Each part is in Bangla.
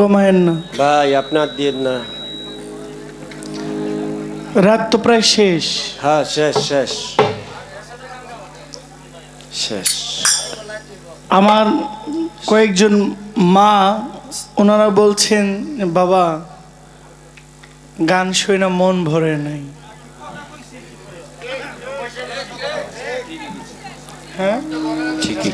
কমায়েন না। ভাই আপনার দিয়ে না। রাত তো প্রায় শেষ। হ্যাঁ শেষ শেষ। শেষ। আমার কয়েকজন মা ওনারা বলছেন বাবা গান শুই না মন ভরে নাই। হ্যাঁ? ঠিকই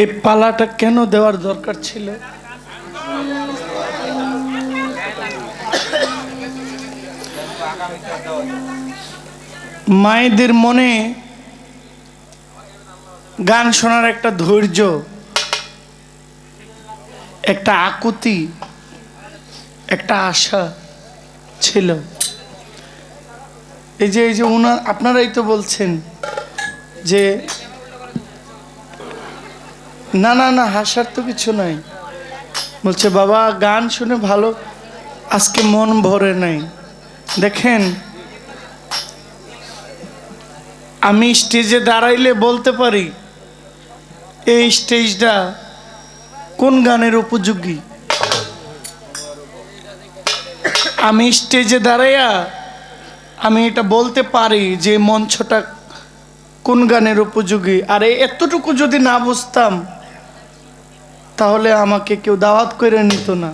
এই পালাটা কেন দেওয়ার দরকার ছিল? মায়েদের মনে গান শোনার একটা ধৈর্য, একটা আকুতি, একটা আশা ছিল। এই যে এই যে ওনার আপনারাই তো বলছেন যে না না না, হাসার তো কিছু নাই। বলছে, বাবা, গান শুনে ভালো, আজকে মন ভরে নাই। দেখেন, আমি স্টেজে দাঁড়াইলে বলতে পারি, এই স্টেজটা কোন গানের উপযোগী? আমি স্টেজে দাঁড়াইয়া আমি এটা বলতে পারি যে মঞ্চটা কোন গানের উপযোগী? আর এতটুকু যদি না বুঝতাম, তাহলে আমাকে কেউ দাওয়াত করে নিত না।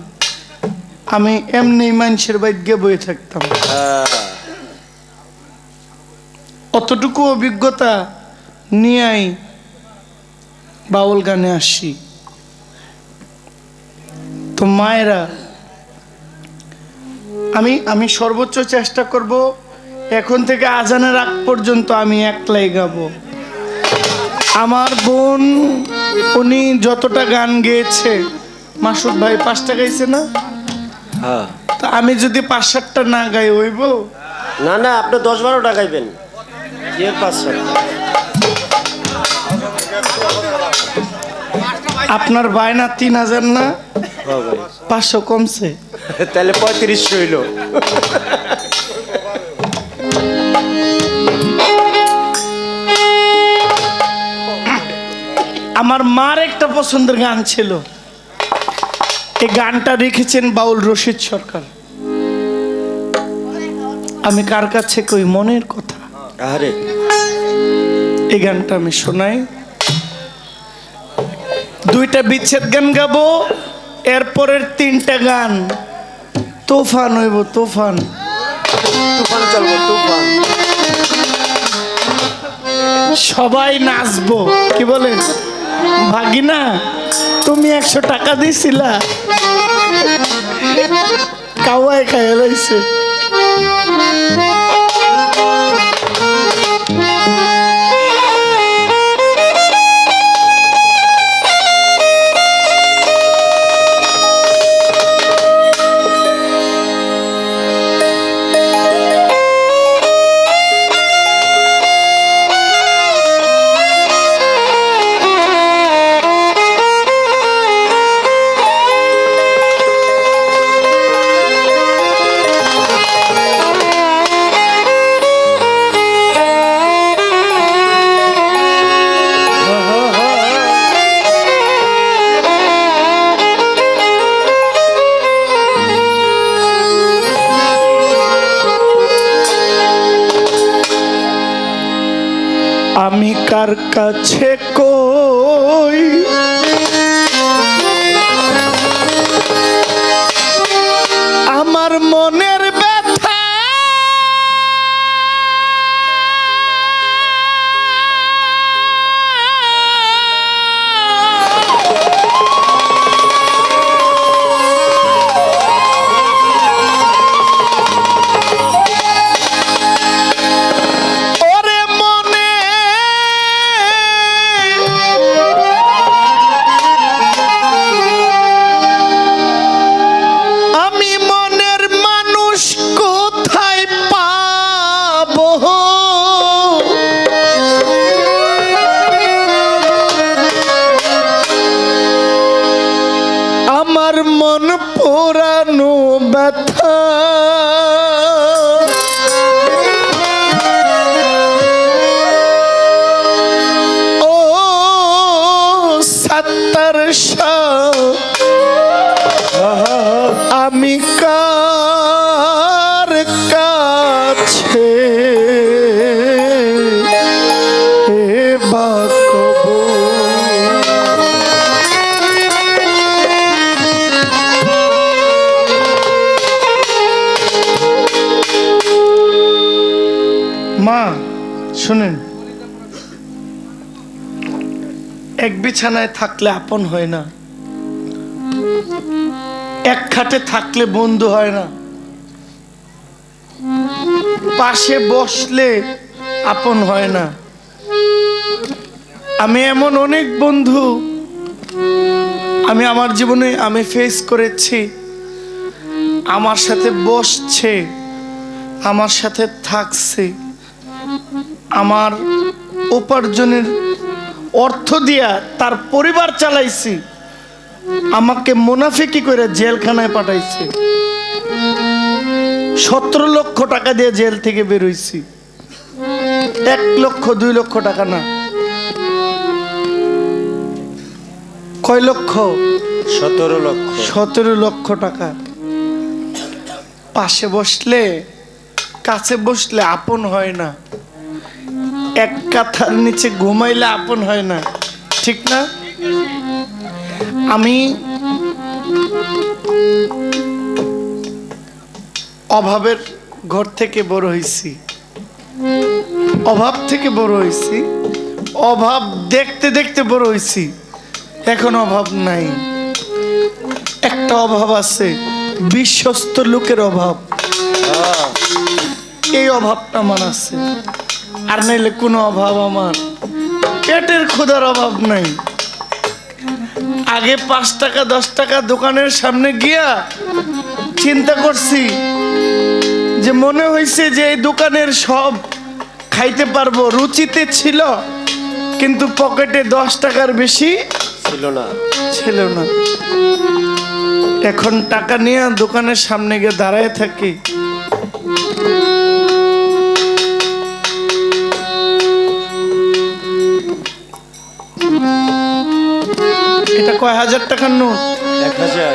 আমি এমনি মানুষের গিয়ে বয়ে থাকতাম। অতটুকু অভিজ্ঞতা নিয়েই বাউল গানে আসি। তো মায়েরা, আমি আমি সর্বোচ্চ চেষ্টা করব এখন থেকে আজানের আগ পর্যন্ত আমি একলাই গাবো। আমার বোন উনি যতটা গান গেয়েছে মাসুদ ভাই পাঁচটা গাইছে না? হ্যাঁ। তা আমি যদি পাঁচ সাতটা না গাই হইব? না না আপনি দশ বারোটা গাইবেন। এর পাঁচ? আপনার বায়না তিন হাজার না? হ্যাঁ পাঁচশো কমছে। তাহলে পঁয়ত্রিশশো হইল। আমার মার একটা পছন্দের গান ছিল। এই গানটা রেখেছেন বাউল রশিদ সরকার। আমি কার কাছে কই মনের কথা? আরে। এই গানটা আমি শোনাই। দুইটা বিচ্ছেদ গান গাবো এরপরের তিনটা গান। তুফান হইব তুফান। তুফান চলবো তুফান। সবাই নাচবো কি বলেন? ভাগিনা তুমি একশো টাকা দিছিলা। কাওয়ায় খাইয়া লাইছে। কাছে আমি কার কাছে? মা শুনেন। এক বিছানায় থাকলে আপন হয় না। এক খাটে থাকলে বন্ধু হয় না। পাশে বসলে আপন হয় না। আমি এমন অনেক বন্ধু, আমি আমার জীবনে আমি ফেস করেছি। আমার সাথে বসছে, আমার সাথে থাকছে। আমার উপার্জনের অর্থ দিয়া তার পরিবার চালাইছি। আমাকে মুনাফিকি করে জেলখানায় পাঠাইছে। সতেরো লক্ষ টাকা দিয়ে জেল থেকে বেরোইছি এক লক্ষ দুই লক্ষ টাকা না। কয় লক্ষ? সতেরো লক্ষ। সতেরো লক্ষ টাকা। পাশে বসলে কাছে বসলে আপন হয় না। এক কাথার নিচে ঘুমাইলে আপন হয় না। ঠিক না? আমি অভাবের ঘর থেকে বড় হয়েছি। অভাব থেকে বড় হয়েছি। অভাব দেখতে দেখতে বড় হয়েছি। এখন অভাব নাই। একটা অভাব আছে, বিশ্বস্ত লোকের অভাব। এই অভাবটা আমার আছে। আর নাইলে কোনো অভাব আমার। পেটের ক্ষুধার অভাব নাই। আগে পাঁচ টাকা দশ টাকা দোকানের সামনে গিয়া চিন্তা করছি যে মনে হয়েছে যে এই দোকানের সব খাইতে পারব। রুচিতে ছিল কিন্তু পকেটে দশ টাকার বেশি ছিল না। ছিল না। এখন টাকা নিয়ে দোকানের সামনে গিয়ে দাঁড়ায় থাকি। কয় হাজার টাকার নোট? এক হাজার।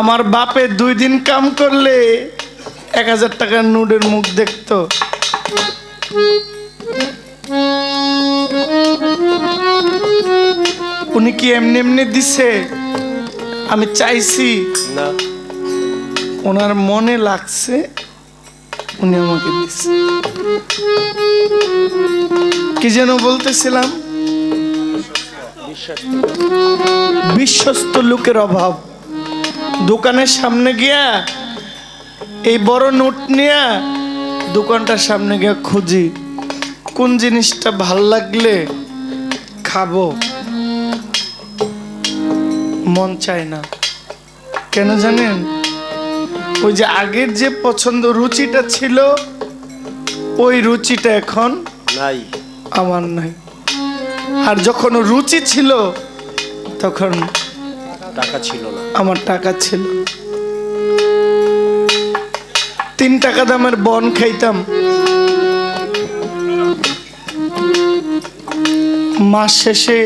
আমার বাপে দুই দিন কাম করলে এক হাজার টাকার নোটের মুখ দেখতো। উনি কি এমনি এমনি দিছে? আমি চাইছি। না। ওনার মনে লাগছে উনি আমাকে দিচ্ছে কি যেন বলতেছিলাম? বিশ্বস্ত লোকের অভাব। দোকানের সামনে গিয়া এই বড় নোট নিয়ে দোকানটার সামনে গিয়া খুঁজি কোন জিনিসটা ভালো লাগলে খাব। মন চায় না। কেন জানেন? ওই যে আগের যে পছন্দ রুচিটা ছিল ওই রুচিটা এখন নাই। আমার নাই। আর যখন রুচি ছিল তখন টাকা ছিল না। আমার টাকা ছিল। তিন টাকা দামের বন খাইতাম। মাস শেষে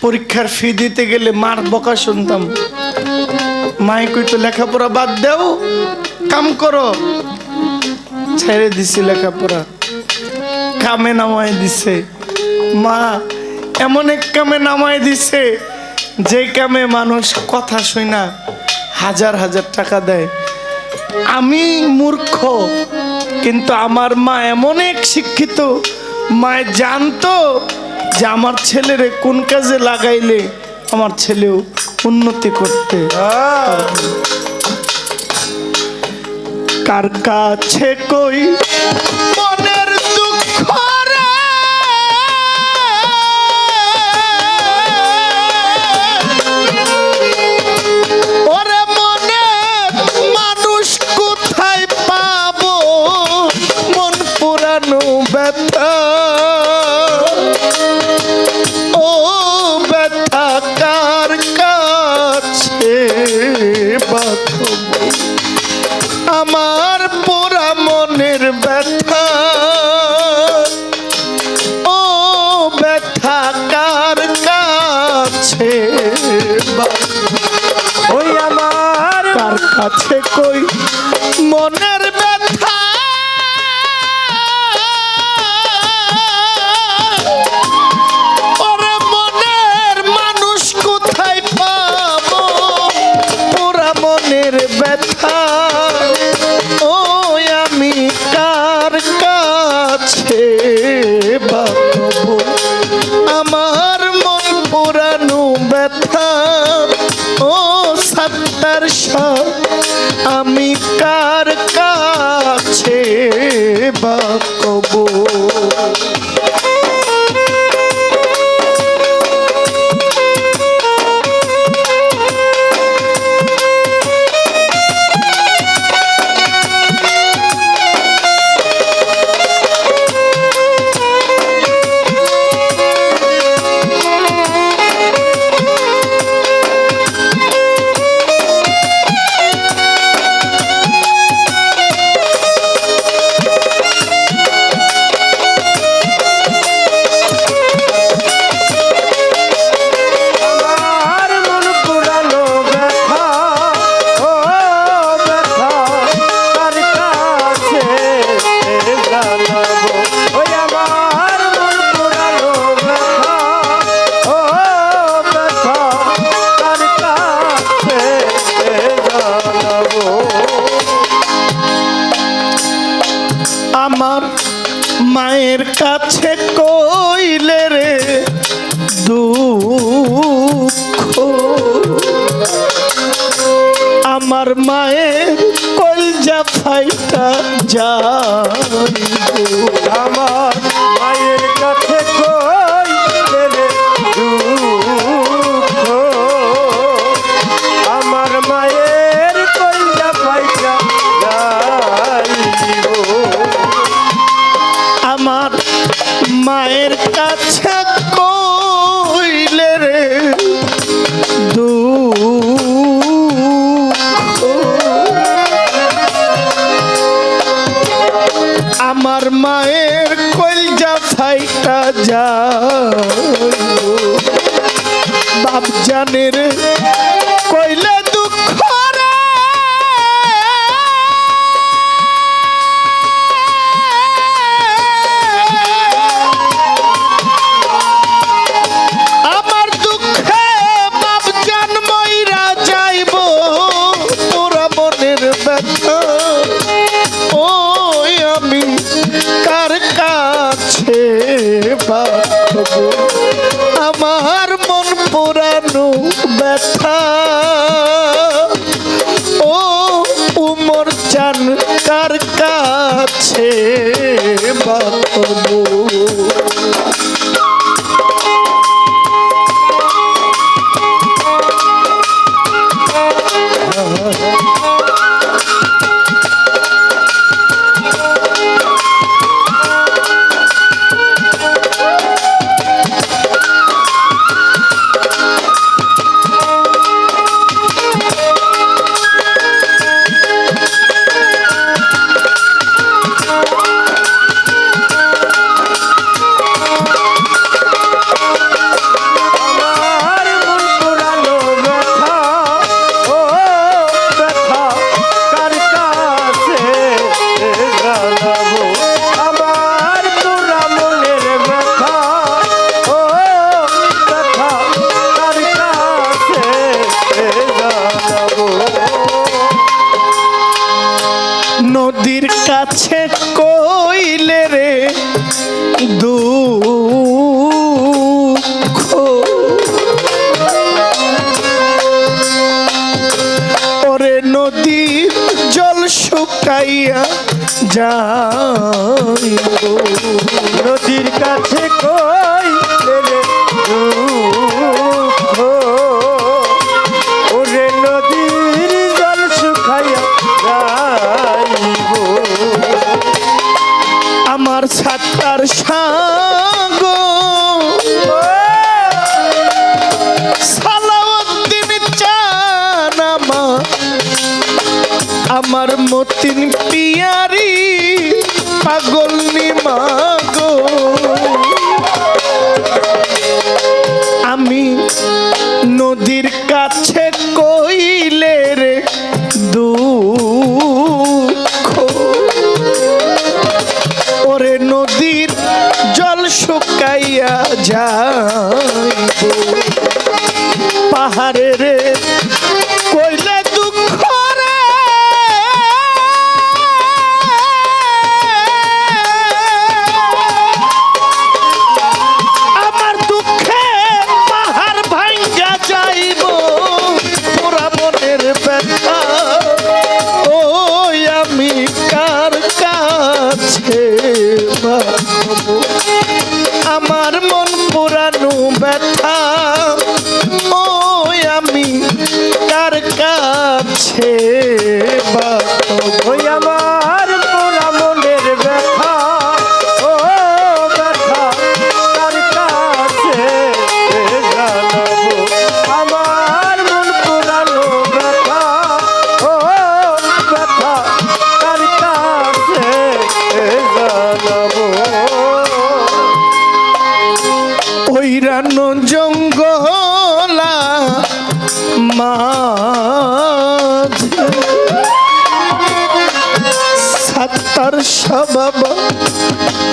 পরীক্ষার ফি দিতে গেলে মার বকা শুনতাম। মাই কইতো লেখাপড়া বাদ দাও কাম করো। ছেড়ে দিছি লেখাপড়া। কামে নামায় দিছে। মা এমন এক কামে নামায় দিছে, যে কামে মানুষ কথা শুই না, হাজার হাজার টাকা দেয়। আমি মূর্খ, কিন্তু আমার মা এমন এক শিক্ষিত মায় জানতো যে আমার ছেলেরে কোন কাজে লাগাইলে আমার ছেলেও উন্নতি করতে কার কাছে কই মনের take হাইটা যাই আমার যায় কাছে কইলে রে দু নদী জল শুকাইয়া যা নদীর কাছে কই was trying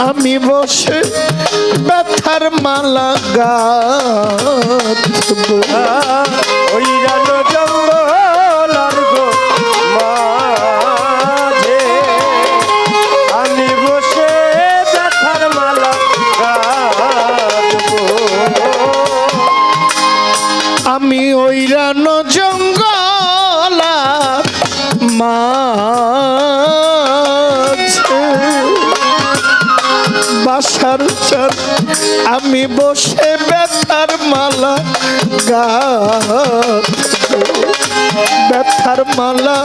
আমি বসে ব্যথার মালা গা ওই জানো আশার চর আমি বসে ব্যথার মালা গা ব্যথার মালা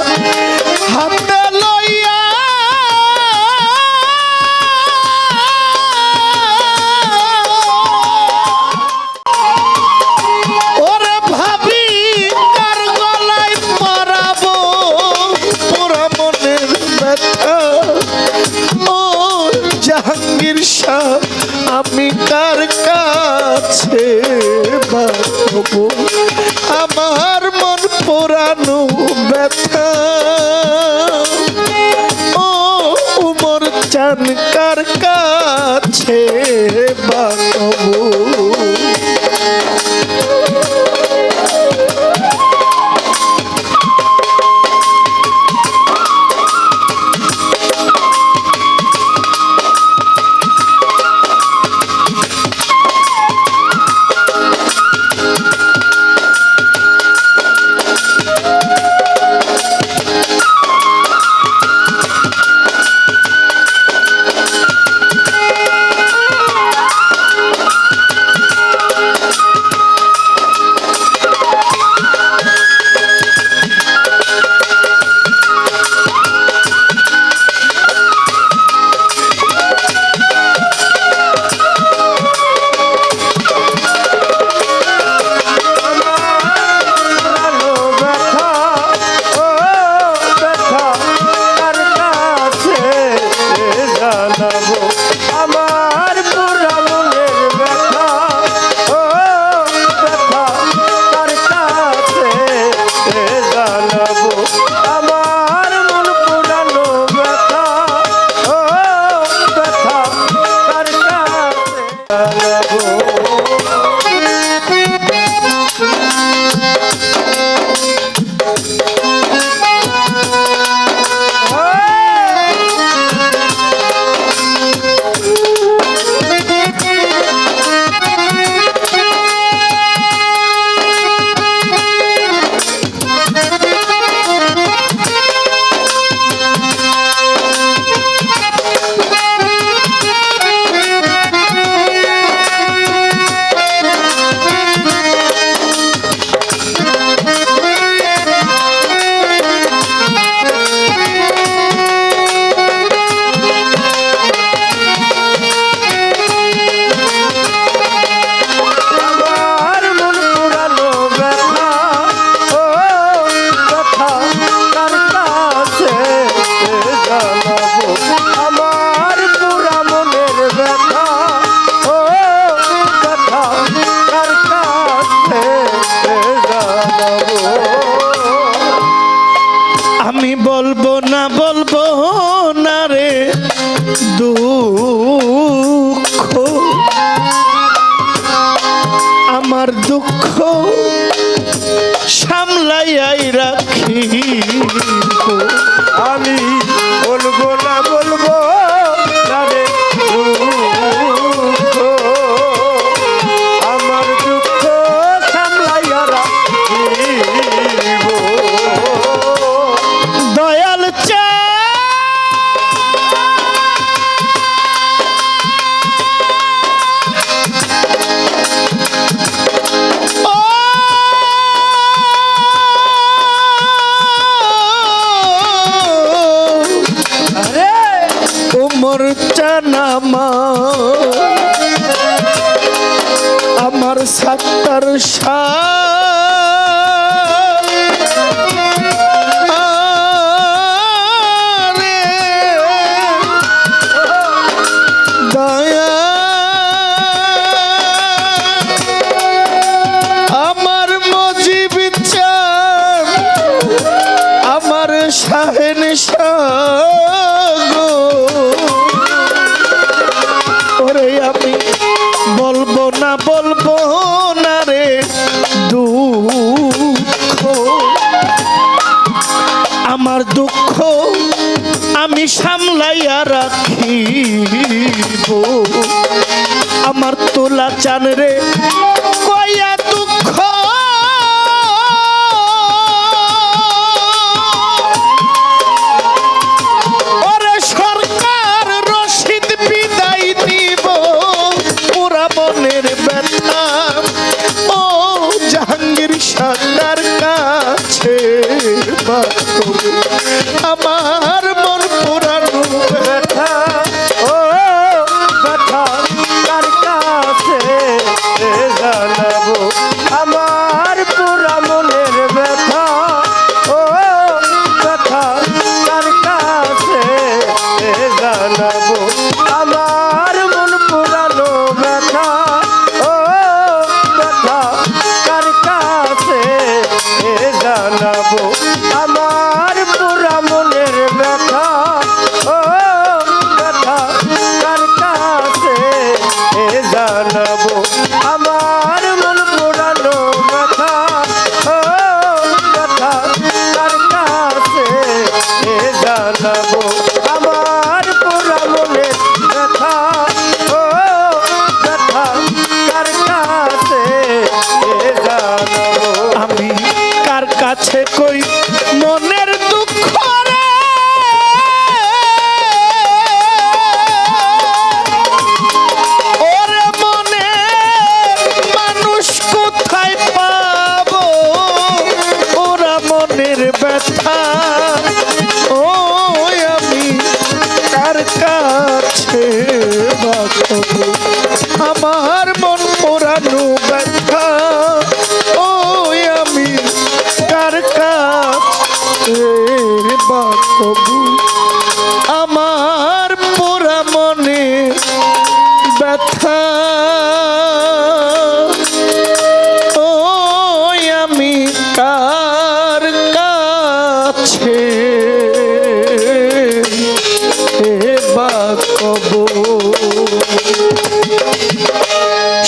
হাতে আমার মন পুরানো ব্যথা। ও উমর চান আমার দুঃখ সাত্তার সারে আমার তোলা চান রে।